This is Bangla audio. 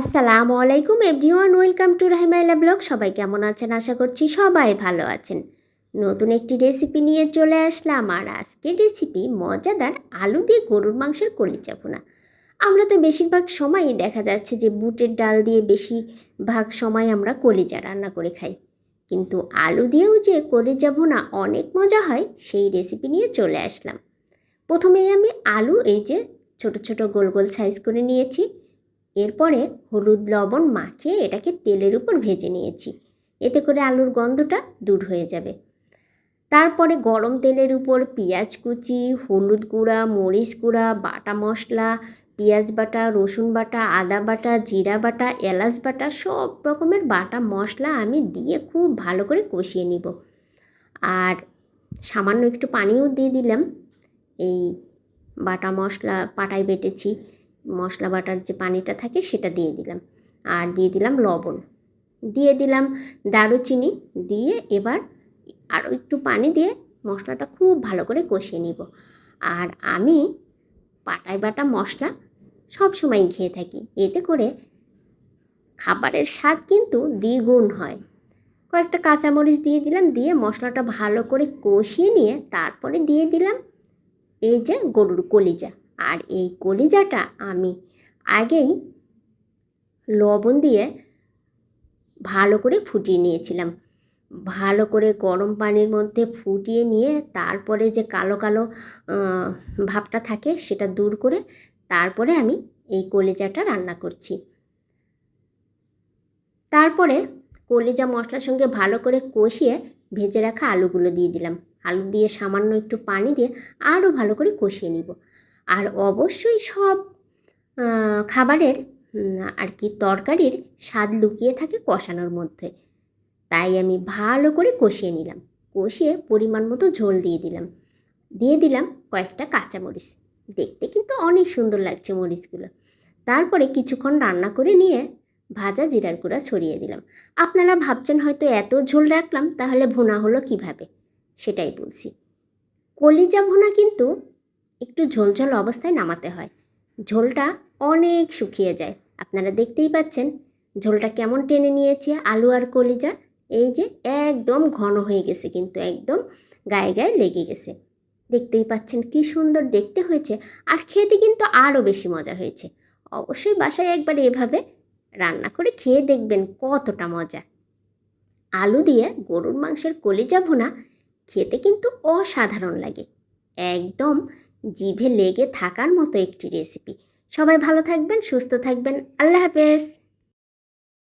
আসসালামু আলাইকুম everyone, welcome to Rahimaila blog. সবাই কেমন আছেন? আশা করছি সবাই ভালো আছেন। নতুন একটি রেসিপি নিয়ে চলে আসলাম, আর আজকের রেসিপি মজাদার আলু দিয়ে গরুর মাংসের কলিচা ভুনা আমরা তো বেশিরভাগ সময়ই দেখা যাচ্ছে যে বুটের ডাল দিয়ে বেশিরভাগ সময় আমরা কলিজা রান্না করে খাই। কিন্তু আলু দিয়েও যে কলিজা ভুনা অনেক মজা হয়, সেই রেসিপি নিয়ে চলে আসলাম। প্রথমেই আমি আলু, এই যে ছোট ছোট গোল গোল সাইজ করে নিয়েছি। এরপরে হলুদ লবণ মাখিয়ে এটাকে তেলের উপর ভেজে নিয়েছি। এতে করে আলুর গন্ধটা দূর হয়ে যাবে। তারপরে গরম তেলের উপর পেঁয়াজ কুচি, হলুদ গুঁড়া, মরিচ গুঁড়া, বাটা মশলা, পেঁয়াজ বাটা, রসুন বাটা, আদা বাটা, জিরা বাটা, এলাচ বাটা, সব রকমের বাটা মশলা আমি দিয়ে খুব ভালো করে কষিয়ে নিব। আর সামান্য একটু পানিও দিয়ে দিলাম। এই বাটা মশলা পাটায় বেটেছি। মশলা বাটার যে পানিটা থাকে সেটা দিয়ে দিলাম। আর দিয়ে দিলাম লবণ। দিয়ে দিলাম দারুচিনি। দিয়ে এবার আরও একটু পানি দিয়ে মশলাটা খুব ভালো করে কষিয়ে নিব। আর আমি পাটায় বাটা মশলা সব সময় খেয়ে থাকি। এতে করে খাবারের স্বাদ কিন্তু দ্বিগুণ হয়। কয়েকটা কাঁচামরিচ দিয়ে দিলাম, দিয়ে মশলাটা ভালো করে কষিয়ে নিয়ে তারপরে দিয়ে দিলাম এই যে গরুর কলিজা। আর এই কলিজাটা আমি আগেই লবণ দিয়ে ভালো করে ফুটিয়ে নিয়েছিলাম। ভালো করে গরম পানির মধ্যে ফুটিয়ে নিয়ে তারপরে যে কালো কালো ভাবটা থাকে সেটা দূর করে তারপরে আমি এই কলিজাটা রান্না করছি। তারপরে কলিজা মশলার সঙ্গে ভালো করে কষিয়ে ভেজে রাখা আলুগুলো দিয়ে দিলাম। আলু দিয়ে সামান্য একটু পানি দিয়ে আরও ভালো করে কষিয়ে নিব। আর অবশ্যই সব খাবারের আর কি তরকারির স্বাদ লুকিয়ে থাকে কষানোর মধ্যে। তাই আমি ভালো করে কষিয়ে নিলাম। কষিয়ে পরিমাণ মতো ঝোল দিয়ে দিলাম। দিয়ে দিলাম কয়েকটা কাঁচামরিচ। দেখতে কিন্তু অনেক সুন্দর লাগছে মরিচগুলো। তারপরে কিছুক্ষণ রান্না করে নিয়ে ভাজা জিরার গুঁড়া ছড়িয়ে দিলাম। আপনারা ভাবছেন হয়তো এত ঝোল রাখলাম, তাহলে ভুনা হলো কীভাবে? সেটাই বলছি। কলিজা ভুনা কিন্তু একটু ঝোলঝোল অবস্থায় নামাতে হয়। ঝোলটা অনেক শুকিয়ে যায়। আপনারা দেখতেই পাচ্ছেন, ঝোলটা কেমন টেনে নিয়েছে আলু আর কলিজা। এই যে একদম ঘন হয়ে গেছে কিন্তু একদম গায়ে গায়ে লেগে গেছে। দেখতেই পাচ্ছেন কি সুন্দর দেখতে হয়েছে আর খেতে কিন্তু আরও বেশি মজা হয়েছে। অবশ্যই বাসায় একবার এভাবে রান্না করে খেয়ে দেখবেন কতটা মজা। আলু দিয়ে গরুর মাংসের কলিজা ভুনা খেতে কিন্তু অসাধারণ লাগে। একদম জিভে লেগে থাকার মতো একটি রেসিপি সবাই ভালো থাকবেন সুস্থ থাকবেন। আল্লাহ হাফেজ।